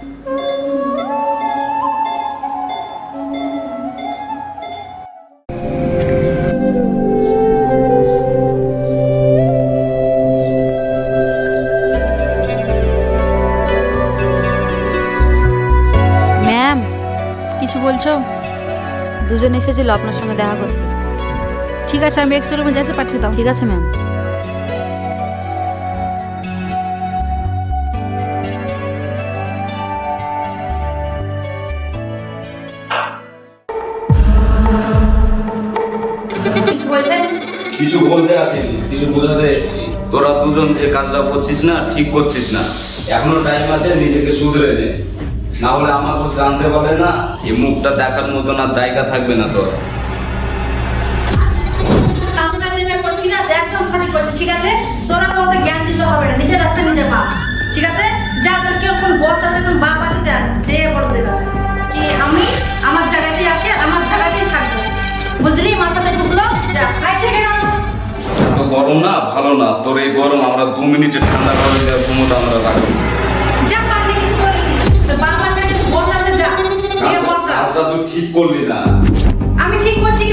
Ma'am কিছু বলছো? দুজন এসেছিল আপনার সঙ্গে দেখা করতে। ঠিক আছে আমি এক্স রুমে যাচ্ছি পাঠিয়ে দাও। ঠিক আছে ম্যাম। দুজন যে কাজটা করছিস না, ঠিক করছিস না। এখনও টাইম আছে, নিজেকে শুধরে নে। না হলে আমাকে জানতে পারবে না, এই মুখটা দেখার মতন আর জায়গা থাকবে না তোর। না আছে? তোরা জ্ঞান দিতে হবে না, নিজের ঠিক আছে? কেউ আছে বাপ আছে, যা আমি আমার জায়গাতেই আছি আমার থাকব। বুঝলি? মাথাতে ঢুকলো, যা। গরম না ভালো না। তোর এই গরম আমরা দু মিনিটে ঠান্ডা করে দেওয়ার ক্ষমতা আমরা তুই ঠিক করলি না। আমি ঠিক করছি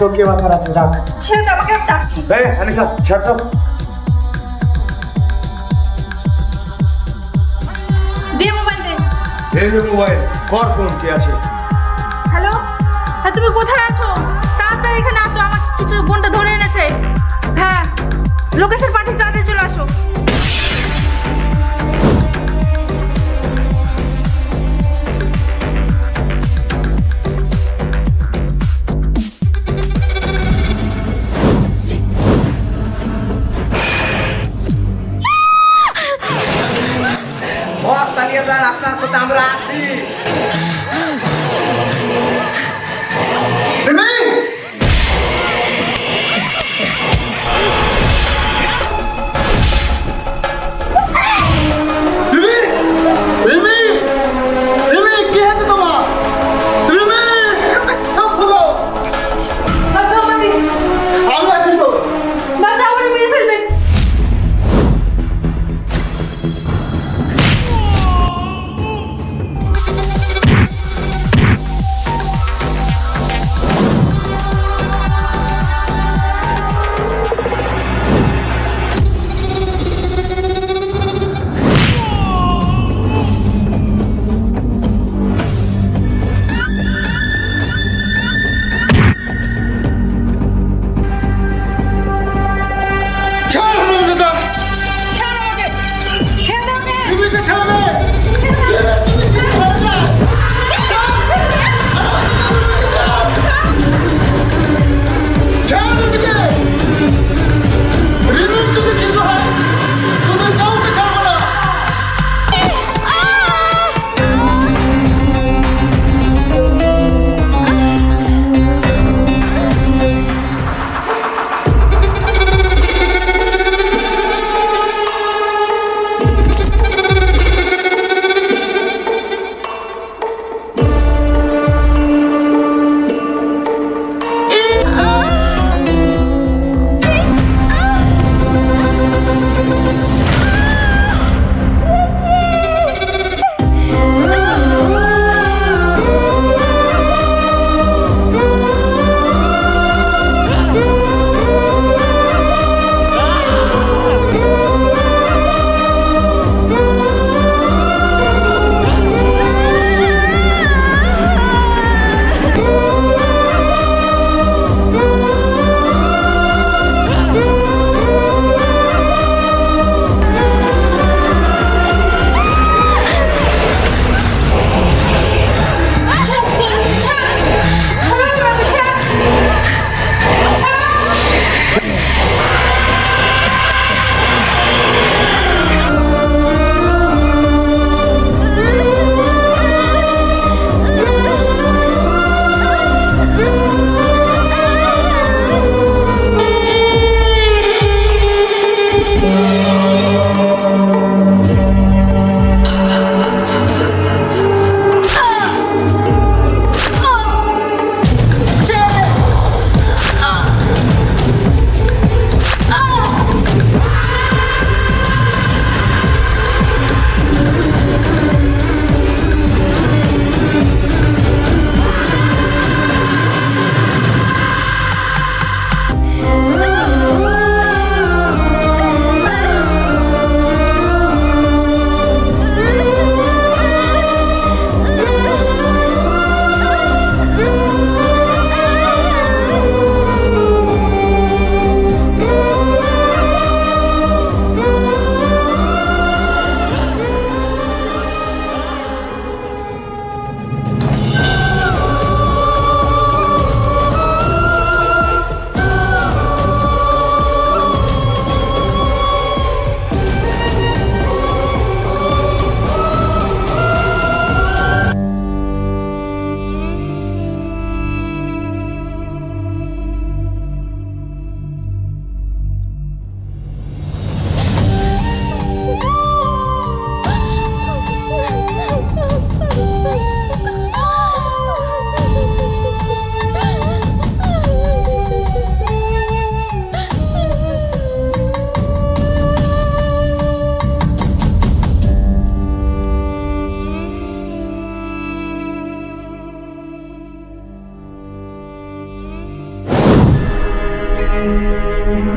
তোর বাঁচার আছে যাক ছেড়ে দে আমাকে আর ডাকছি এই আনিসা ছাড় তো দে মোবাইল দে। এই নে মোবাইল কর ফোন কে আছে? হ্যালো? হ্যাঁ তুমি কোথায় আছো? তাড়াতাড়ি এখানে আসো আমার কিছু বোনটা ধরে এনেছে। হ্যাঁ লোকেশন পাঠিয়ে তাড়াতাড়ি চলে আসো।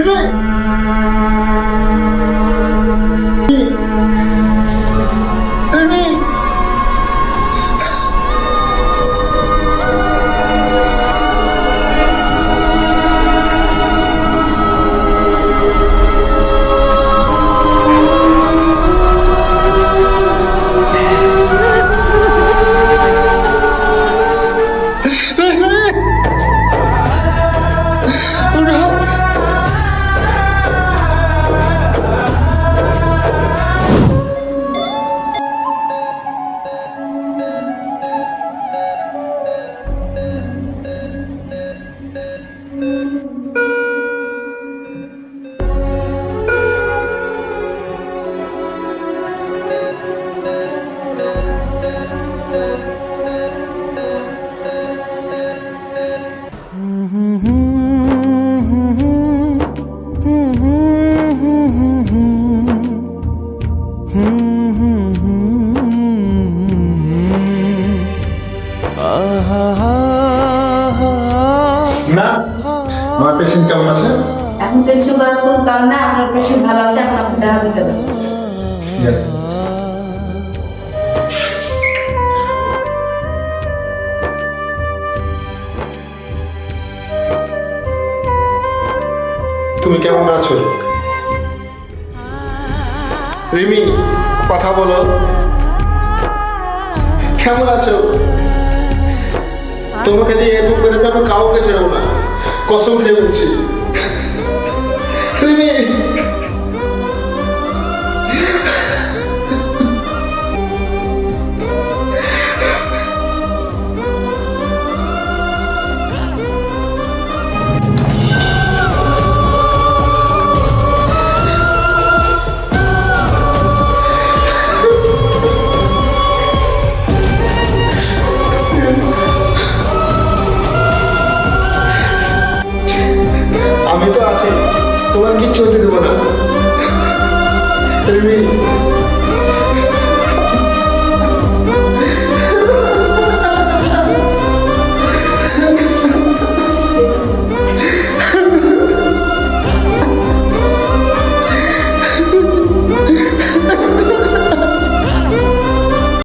预备 আছে এখন টেনশন করার কোনো কারণ নাই আপনার পেশেন্ট ভালো আছে এখন আপনি দেখা দিতে পারেন। তুমি কেমন আছো? রিমি কথা বলো। কেমন আছো? তোমাকে যে এরকম করেছে আমি কাউকে ছেড়েও না। কসম খেয়ে বলছি। রিমি